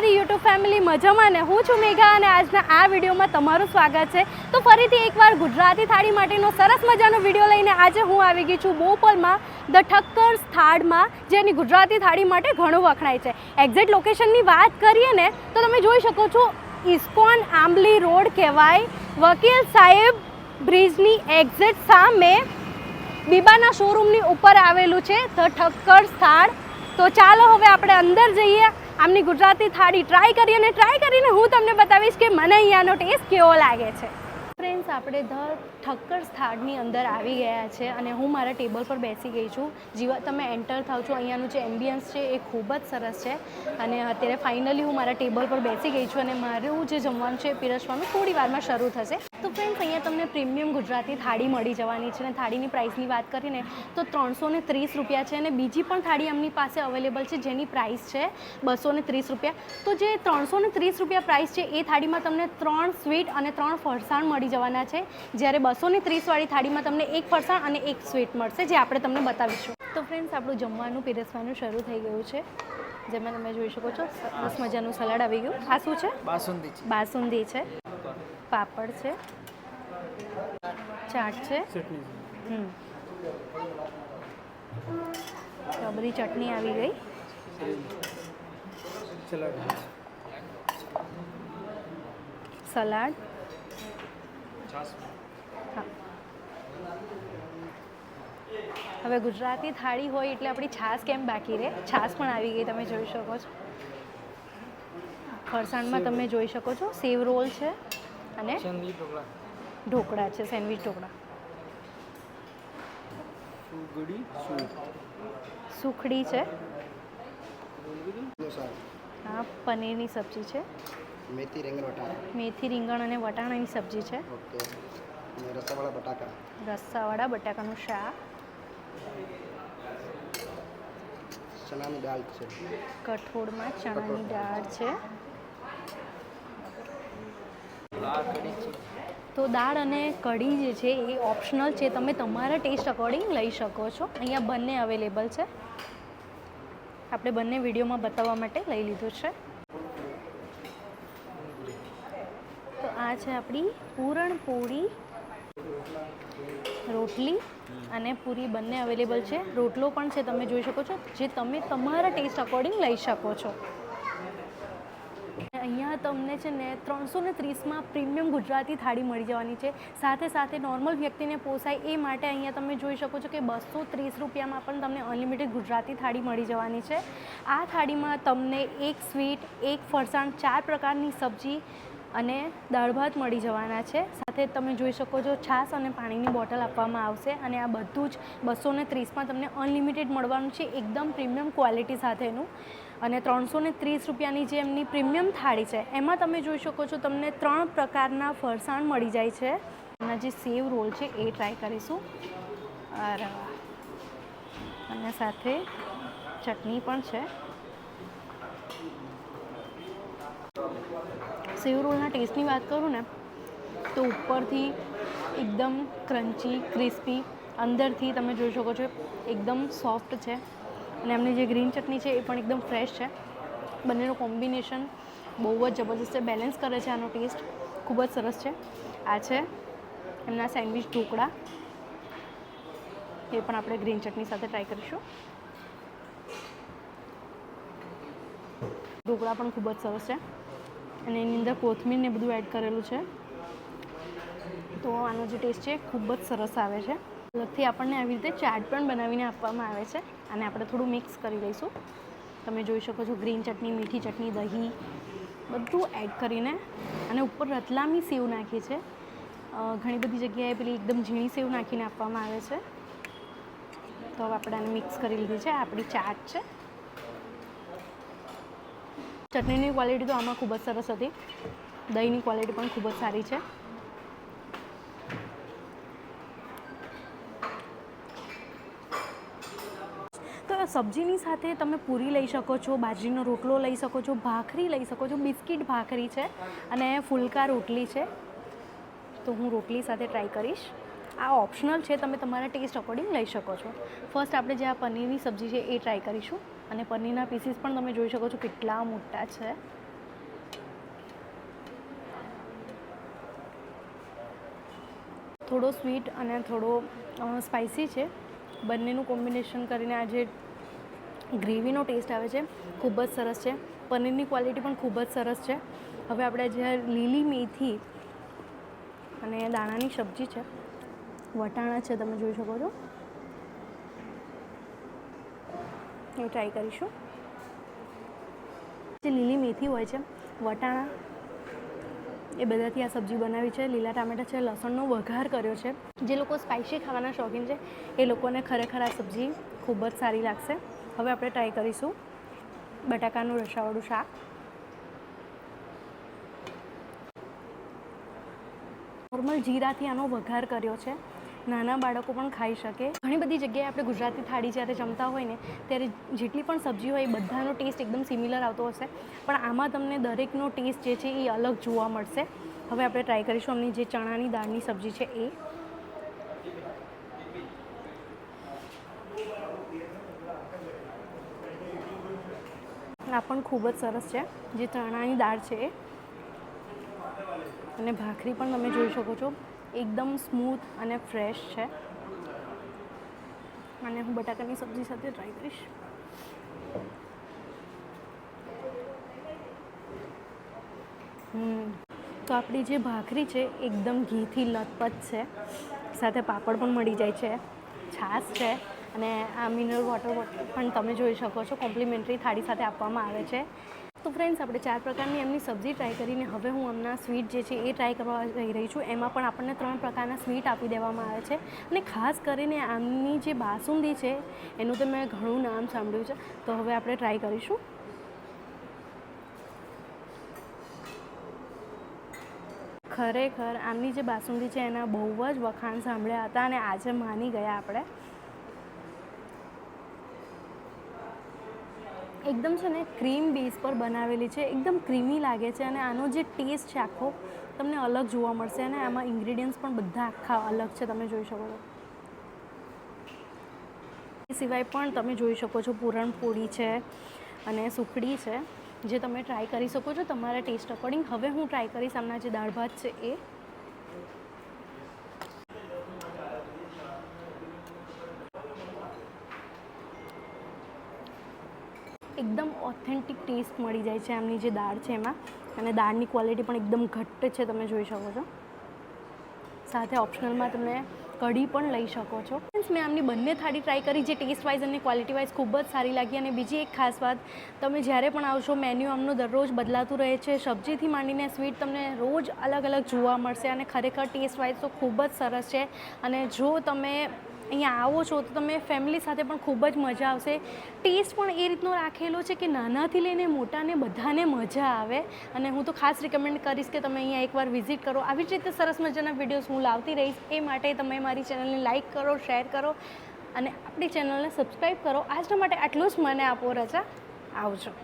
મારી YouTube family મજામાં ને? હું છું મેઘા અને આજના આ વિડીયોમાં તમારું સ્વાગત છે. તો ફરીથી એકવાર ગુજરાતી થાળી માટેનો સરસ મજાનો વીડિયો લઈને આજે હું આવી ગઈ છું બોપલમાં ધ ઠક્કર થાળમાં જેની ગુજરાતી થાળી માટે ઘણું વખણાય છે. એક્ઝેક્ટ લોકેશનની વાત કરીએ ને, તો તમે જોઈ શકો છો, ઇસ્કોન આંબલી રોડ કહેવાય. વકીલ સાહેબ બ્રિજની એક્ઝેક્ટ સામે બીબાના શોરૂમની ઉપર આવેલું છે, ધ ઠક્કર થાળ તો ચાલો હવે આપણે અંદર જઈએ. આમની ગુજરાતી થાળી ટ્રાય કરી અને ટ્રાય કરીને હું તમને બતાવીશ કે મને અહીંયાનો ટેસ્ટ કેવો લાગે છે. ફ્રેન્ડ્સ, આપણે ધ ઠક્કર થાળની અંદર આવી ગયા છે અને હું મારા ટેબલ પર બેસી ગઈ છું. જીવા, તમે એન્ટર થાવ છો. અહીંયાનું જે એમ્બિયન્સ છે એ ખૂબ જ સરસ છે. અને અત્યારે ફાઇનલી હું મારા ટેબલ પર બેસી ગઈ છું અને મારું જે જમવાનું છે એ પીરસવાનું થોડી વારમાં શરૂ થશે. તો ફ્રેન્ડ્સ અહીંયા તમને પ્રીમિયમ ગુજરાતી થાળી મળી જવાની છે અને થાળીની પ્રાઇસની વાત કરીને તો ત્રણસો ને ત્રીસ રૂપિયા છે અને બીજી પણ થાળી એમની પાસે અવેલેબલ છે જેની પ્રાઇસ છે બસો ને ત્રીસ રૂપિયા. તો જે ત્રણસો ને ત્રીસ રૂપિયા પ્રાઇસ છે એ થાળીમાં તમને ત્રણ સ્વીટ અને ત્રણ ફરસાણ મળી જવાના છે. જ્યારે બસો ને ત્રીસવાળી થાળીમાં તમને એક ફરસાણ અને એક સ્વીટ મળશે જે આપણે તમને બતાવીશું. તો ફ્રેન્ડ્સ આપણું જમવાનું પીરસવાનું શરૂ થઈ ગયું છે. જેમાં તમે જોઈ શકો છો સરસ મજાનું સલાડ આવી ગયું. આ શું છે? બાસુંદી છે. બાસુંદી છે. પાપડ છે. ચાટ છે. હમ. બધી ચટણી આવી ગઈ. સલાડ. હવે ગુજરાતી થાળી હોય એટલે આપણી છાશ કેમ બાકી રહે? છાશ પણ આવી ગઈ તમે જોઈ શકો છો. ફરસાણમાં તમે જોઈ શકો છો સેવ રોલ છે અને ઢોકળા. ઢોકળા છે સેન્ડવિચ ઢોકળા. સુખડી છે. હા પનીરની સબ્જી છે. મેથી રીંગણ વટાણા? મેથી રીંગણ અને વટાણાની સબ્જી છે. ઓકે. અને રસાવાળા બટાકા રસાવાળા બટાકાનું શાક. ચણાની દાળ છે. કઠોળમાં ચણાની દાળ છે. છે તો દાળ અને કઢી જે છે એ ઓપ્શનલ છે. તમે તમારા ટેસ્ટ અકોર્ડિંગ લઈ શકો છો. અહીંયા બંને અવેલેબલ છે. આપણે બંને વિડીયોમાં બતાવવા માટે લઈ લીધું છે. આ છે આપણી પૂરણપોળી રોટલી અને પૂરી બંને અવેલેબલ છે. રોટલો પણ છે, તમે જોઈ શકો છો, જે તમે તમારા ટેસ્ટ અકોર્ડિંગ લઈ શકો છો. અહીંયા તમને છે ને ત્રણસો ને ત્રીસમાં પ્રીમિયમ ગુજરાતી થાળી મળી જવાની છે. સાથે સાથે નોર્મલ વ્યક્તિને પોસાય એ માટે અહીંયા તમે જોઈ શકો છો કે બસો ત્રીસ રૂપિયામાં પણ તમને અનલિમિટેડ ગુજરાતી થાળી મળી જવાની છે. આ થાળીમાં તમને એક સ્વીટ એક ફરસાણ, ચાર પ્રકારની સબ્જી અને દાળ ભાત મળી જવાના છે. સાથે તમે જોઈ શકો છો છાશ અને પાણીની બોટલ આપવામાં આવશે અને આ બધું જ બસો ને ત્રીસમાં તમને અનલિમિટેડ મળવાનું છે એકદમ પ્રીમિયમ ક્વોલિટી સાથેનું. અને ત્રણસો ને ત્રીસ રૂપિયાની જે એમની પ્રીમિયમ થાળી છે, એમાં તમે જોઈ શકો છો તમને ત્રણ પ્રકારના ફરસાણ મળી જાય છે. એમના જે સેવ રોલ છે એ ટ્રાય કરીશું. અને સાથે ચટણી પણ છે. સેવ રોલના ટેસ્ટની વાત કરું ને, તો ઉપરથી એકદમ ક્રન્ચી ક્રિસ્પી અંદરથી તમે જોઈ શકો છો, એકદમ સોફ્ટ છે. અને એમની જે ગ્રીન ચટણી છે એ પણ એકદમ ફ્રેશ છે. બંનેનું કોમ્બિનેશન બહુ જ જબરદસ્ત છે બેલેન્સ કરે છે આનો ટેસ્ટ ખૂબ જ સરસ છે. આ છે એમના સેન્ડવિચ ઢોકળા. એ પણ આપણે ગ્રીન ચટણી સાથે ટ્રાય કરીશું. ઢોકળા પણ ખૂબ જ સરસ છે. અને એની અંદર કોથમીરને બધું એડ કરેલું છે. તો આનો જે ટેસ્ટ છે ખૂબ જ સરસ આવે છે. અલગથી આપણને આવી રીતે ચાટ પણ બનાવીને આપવામાં આવે છે અને આપણે થોડું મિક્સ કરી લઈશું. તમે જોઈ શકો છો ગ્રીન ચટણી, મીઠી ચટણી, દહીં બધું એડ કરીને અને ઉપર રતલામી સેવ નાખી છે. ઘણી બધી જગ્યાએ પેલી એકદમ ઝીણી સેવ નાખીને આપવામાં આવે છે. તો હવે આપણે આને મિક્સ કરી લીધી છે. આપણી ચાટ છે. ચટણીની ક્વોલિટી તો આમાં ખૂબ જ સરસ હતી. દહીંની ક્વોલિટી પણ ખૂબ જ સારી છે. તો સબ્જીની સાથે તમે પૂરી લઈ શકો છો, બાજરીનો રોટલો લઈ શકો છો, ભાખરી લઈ શકો છો, બિસ્કિટ ભાખરી છે અને ફુલકા રોટલી છે. તો હું રોટલી સાથે ટ્રાય કરીશ. આ ઓપ્શનલ છે, તમે તમારા ટેસ્ટ અકોર્ડિંગ લઈ શકો છો. ફર્સ્ટ આપણે જે આ પનીરની સબ્જી છે એ ટ્રાય કરીશું. અને પનીરના પીસીસ પણ તમે જોઈ શકો છો કેટલા મોટા છે. થોડો સ્વીટ અને થોડો સ્પાઇસી છે. બંનેનું કોમ્બિનેશન કરીને આ જે ગ્રેવીનો ટેસ્ટ આવે છે. ખૂબ જ સરસ છે. પનીરની ક્વોલિટી પણ ખૂબ જ સરસ છે. હવે આપણે જે લીલી મેથી અને દાણાની સબ્જી છે. વટાણા છે, તમે જોઈ શકો છો. એ ટ્રાય કરીશું. જે લીલી મેથી હોય છે, વટાણા, એ બધાથી આ સબ્જી બનાવી છે. લીલા ટામેટા છે, લસણનો વઘાર કર્યો છે. જે લોકો સ્પાઇસી ખાવાના શોખીન છે, એ લોકોને ખરેખર આ સબ્જી ખૂબ જ સારી લાગશે. હવે આપણે ટ્રાય કરીશું. બટાકાનું રસાવાળું શાક. નોર્મલ જીરાથી આનો વઘાર કર્યો છે. નાના બાળકો પણ ખાઈ શકે. ઘણી બધી જગ્યાએ આપણે ગુજરાતી થાળી જ્યારે જમતા હોય ને, ત્યારે જેટલી પણ સબ્જી હોય એ બધાનો ટેસ્ટ એકદમ સિમિલર આવતો હશે. પણ આમાં તમને દરેકનો ટેસ્ટ જે છે એ અલગ જોવા મળશે. હવે આપણે ટ્રાય કરીશું અમની જે ચણાની દાળની સબ્જી છે એ. આ પણ ખૂબ જ સરસ છે, જે ચણાની દાળ છે એ. અને ભાખરી પણ તમે જોઈ શકો છો. એકદમ સ્મૂથ અને ફ્રેશ છે. અને હું બટાકાની સબ્જી સાથે ટ્રાય કરીશ. તો આપણી જે ભાખરી છે એકદમ ઘીથી લથપથ છે. સાથે પાપડ પણ મળી જાય છે. છાશ છે અને આ મિનરલ વોટર પણ તમે જોઈ શકો છો. કોમ્પ્લિમેન્ટરી થાળી સાથે આપવામાં આવે છે. તો ફ્રેન્ડ્સ આપણે ચાર પ્રકારની એમની સબ્જી ટ્રાય કરીને હવે હું હમણાં સ્વીટ જે છે એ ટ્રાય કરવા જઈ રહી છું. એમાં પણ આપણને ત્રણ પ્રકારના સ્વીટ આપી દેવામાં આવે છે. અને ખાસ કરીને આમની જે બાસુંદી છે, એનું તો મેં ઘણું નામ સાંભળ્યું છે. તો હવે આપણે ટ્રાય કરીશું. ખરેખર આમની જે બાસુંદી છે, એના બહુ જ વખાણ સાંભળ્યા હતા અને આજે માની ગયા આપણે. એકદમ છે ને ક્રીમ બેઝ પર બનાવેલી છે. એકદમ ક્રીમી લાગે છે અને આનો જે ટેસ્ટ છે આખો, તમને અલગ જોવા મળશે અને આમાં ઇન્ગ્રીડિયન્ટ્સ પણ બધા આખા અલગ છે. તમે જોઈ શકો છો. એ સિવાય પણ તમે જોઈ શકો છો પૂરણપોળી છે અને સુખડી છે. જે તમે ટ્રાય કરી શકો છો તમારા ટેસ્ટ અકોર્ડિંગ હવે હું ટ્રાય કરીશ આમના જે દાળ ભાત છે એ. એકદમ ઓથેન્ટિક ટેસ્ટ મળી જાય છે આમની જે દાળ છે એમાં. અને દાળની ક્વોલિટી પણ એકદમ ઘટ્ટ છે, તમે જોઈ શકો છો. સાથે ઓપ્શનલમાં તમે કઢી પણ લઈ શકો છો. મીન્સ મેં આમની બંને થાળી ટ્રાય કરી જે ટેસ્ટ વાઇઝ અને ક્વોલિટી વાઇઝ ખૂબ જ સારી લાગી. અને બીજી એક ખાસ વાત, તમે જ્યારે પણ આવશો મેન્યુ આમનું દરરોજ બદલાતું રહે છે. સબ્જીથી માંડીને સ્વીટ તમને રોજ અલગ અલગ જોવા મળશે. અને ખરેખર ટેસ્ટ વાઇઝ તો ખૂબ જ સરસ છે. અને જો તમે અહીંયા આવો છો તો તમે ફેમિલી સાથે પણ ખૂબ જ મજા આવશે. ટેસ્ટ પણ એ રીતનો રાખેલો છે કે નાનાથી લઈને મોટાને બધાને મજા આવે. અને હું તો ખાસ રિકમેન્ડ કરીશ કે તમે અહીંયા એકવાર વિઝિટ કરો. આવી જ રીતે સરસ મજાના વિડીયોઝ હું લાવતી રહીશ. એ માટે તમે મારી ચેનલને લાઇક કરો શેર કરો અને આપણી ચેનલને સબસ્ક્રાઈબ કરો. આજના માટે આટલું જ. મને આપો રજા. આવજો.